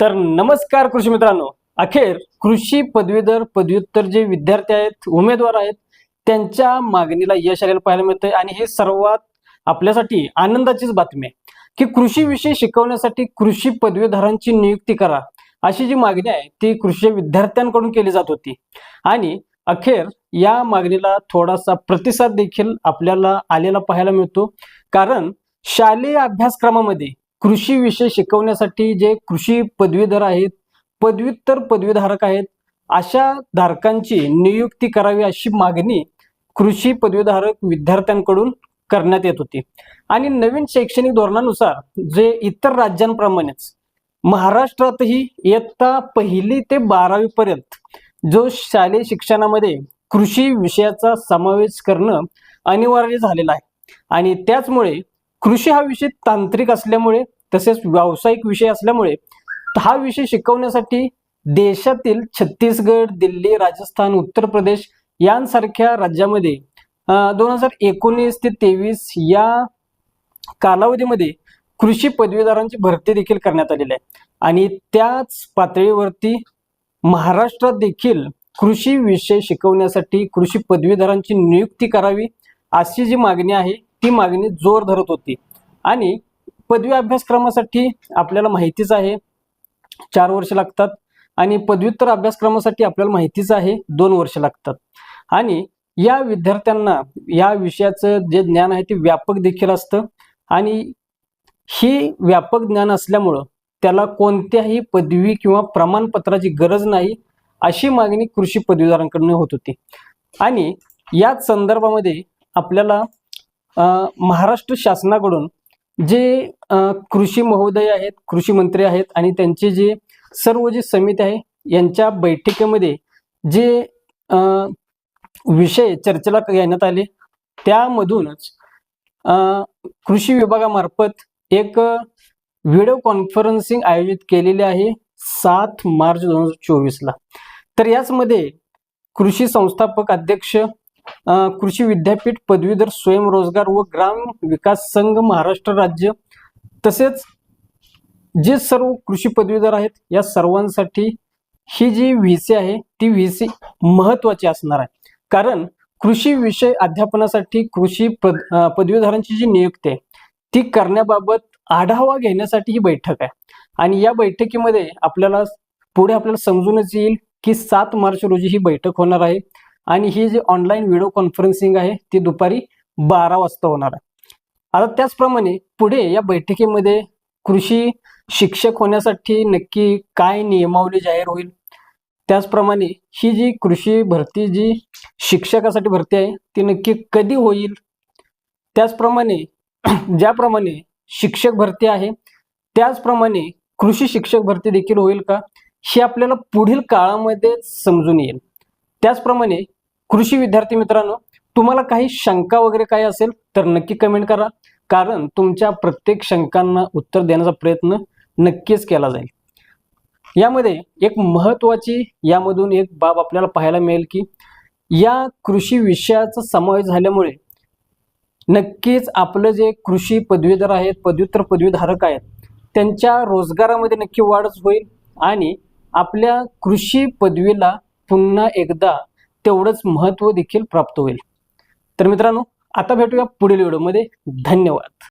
तर नमस्कार कृषी मित्रांनो. अखेर कृषी पदवीधर पदव्युत्तर जे विद्यार्थी आहेत उमेदवार आहेत त्यांच्या मागणीला यश आलेलं पाहायला मिळतंय आणि हे सर्वात आपल्यासाठी आनंदाचीच बातमी आहे. की कृषी विषय शिकवण्यासाठी कृषी पदवीधरांची नियुक्ती करा अशी जी मागणी आहे ती कृषी विद्यार्थ्यांकडून केली जात होती. आणि अखेर या मागणीला थोडासा प्रतिसाद देखील आपल्याला आलेला पाहायला मिळतो. कारण शालेय अभ्यासक्रमामध्ये कृषी विषय शिकवण्यासाठी जे कृषी पदवीधर आहेत पदव्युत्तर पदवीधारक आहेत अशा धारकांची नियुक्ती करावी अशी मागणी कृषी पदवीधारक विद्यार्थ्यांकडून करण्यात येत होती. आणि नवीन शैक्षणिक धोरणानुसार जे इतर राज्यांप्रमाणेच महाराष्ट्रातही इयत्ता पहिली ते बारावी पर्यंत जो शालेय शिक्षणामध्ये कृषी विषयाचा समावेश करणं अनिवार्य झालेलं आहे. आणि त्याचमुळे कृषी हा विषय तांत्रिक असल्यामुळे तसेच व्यावसायिक विषय असल्यामुळे हा विषय शिकवण्यासाठी देशातील छत्तीसगड दिल्ली राजस्थान उत्तर प्रदेश यांसारख्या राज्यामध्ये दोन हजार एकोणीस ते तेवीस या कालावधीमध्ये कृषी पदवीधरांची भरती देखील करण्यात आलेली आहे. आणि त्याच पातळीवरती महाराष्ट्रात देखील कृषी विषय शिकवण्यासाठी कृषी पदवीधरांची नियुक्ती करावी अशी जी मागणी आहे ती मागणी जोर धरत होती. आणि पदवी अभ्यासक्रमासाठी आपल्याला माहितीच आहे चार वर्ष लागतात. आणि पदव्युत्तर अभ्यासक्रमासाठी आपल्याला माहितीच आहे दोन वर्ष लागतात. आणि या विद्यार्थ्यांना या विषयाचं जे ज्ञान आहे ते व्यापक देखील असतं. आणि ही व्यापक ज्ञान असल्यामुळं त्याला कोणत्याही पदवी किंवा प्रमाणपत्राची गरज नाही अशी मागणी कृषी पदवीधरांकडून होत होती. आणि याच संदर्भामध्ये आपल्याला महाराष्ट्र शासनाकडून जे कृषी महोदय आहेत कृषी मंत्री आहेत आणि त्यांचे जे सर्व जे समिती आहे यांच्या बैठकीमध्ये जे विषय चर्चेला घेण्यात आले त्यामधूनच कृषी विभागामार्फत एक व्हिडिओ कॉन्फरन्सिंग आयोजित केलेली आहे सात मार्च दोन हजार चोवीसला. तर याचमध्ये कृषी संस्थापक अध्यक्ष कृषी विद्यापीठ पदवीधर स्वयंरोजगार व ग्राम विकास संघ महाराष्ट्र राज्य तसेच जे सर्व कृषी पदवीधर आहेत या सर्वांसाठी ही जी व्ही सी आहे ती व्ही सी महत्वाची असणार आहे. कारण कृषी विषय अध्यापनासाठी कृषी पद पदवीधरांची जी नियुक्ती आहे ती करण्याबाबत आढावा घेण्यासाठी ही बैठक आहे. आणि या बैठकीमध्ये आपल्याला पुढे आपल्याला समजूनच येईल की सात मार्च रोजी ही बैठक होणार आहे. आणि ही जी ऑनलाईन व्हिडिओ कॉन्फरन्सिंग आहे ती दुपारी बारा वाजता होणार आहे. आता त्याचप्रमाणे पुढे या बैठकीमध्ये कृषी शिक्षक होण्यासाठी नक्की काय नियमावली जाहीर होईल? त्याचप्रमाणे ही जी कृषी भरती जी शिक्षकासाठी भरती आहे ती नक्की कधी होईल? त्याचप्रमाणे ज्याप्रमाणे शिक्षक भरती आहे त्याचप्रमाणे कृषी शिक्षक भरती देखील होईल का? हे आपल्याला पुढील काळामध्ये समजून येईल. त्याचप्रमाणे कृषी विद्यार्थी मित्रांनो तुम्हाला काही शंका वगैरे काय असेल तर नक्की कमेंट करा. कारण तुमच्या प्रत्येक शंकांना उत्तर देण्याचा प्रयत्न नक्कीच केला जाईल. यामध्ये एक महत्वाची यामधून एक बाब आपल्याला पाहायला मिळेल की या कृषी विषयाचा समावेश झाल्यामुळे नक्कीच आपलं जे कृषी पदवीधर आहेत पदव्युत्तर पदवीधारक आहेत त्यांच्या रोजगारामध्ये नक्की वाढच होईल आणि आपल्या कृषी पदवीला पुन्हा एकदा तेवढंच महत्त्व देखील प्राप्त होईल. तर मित्रांनो आता भेटूया पुढील व्हिडिओमध्ये धन्यवाद.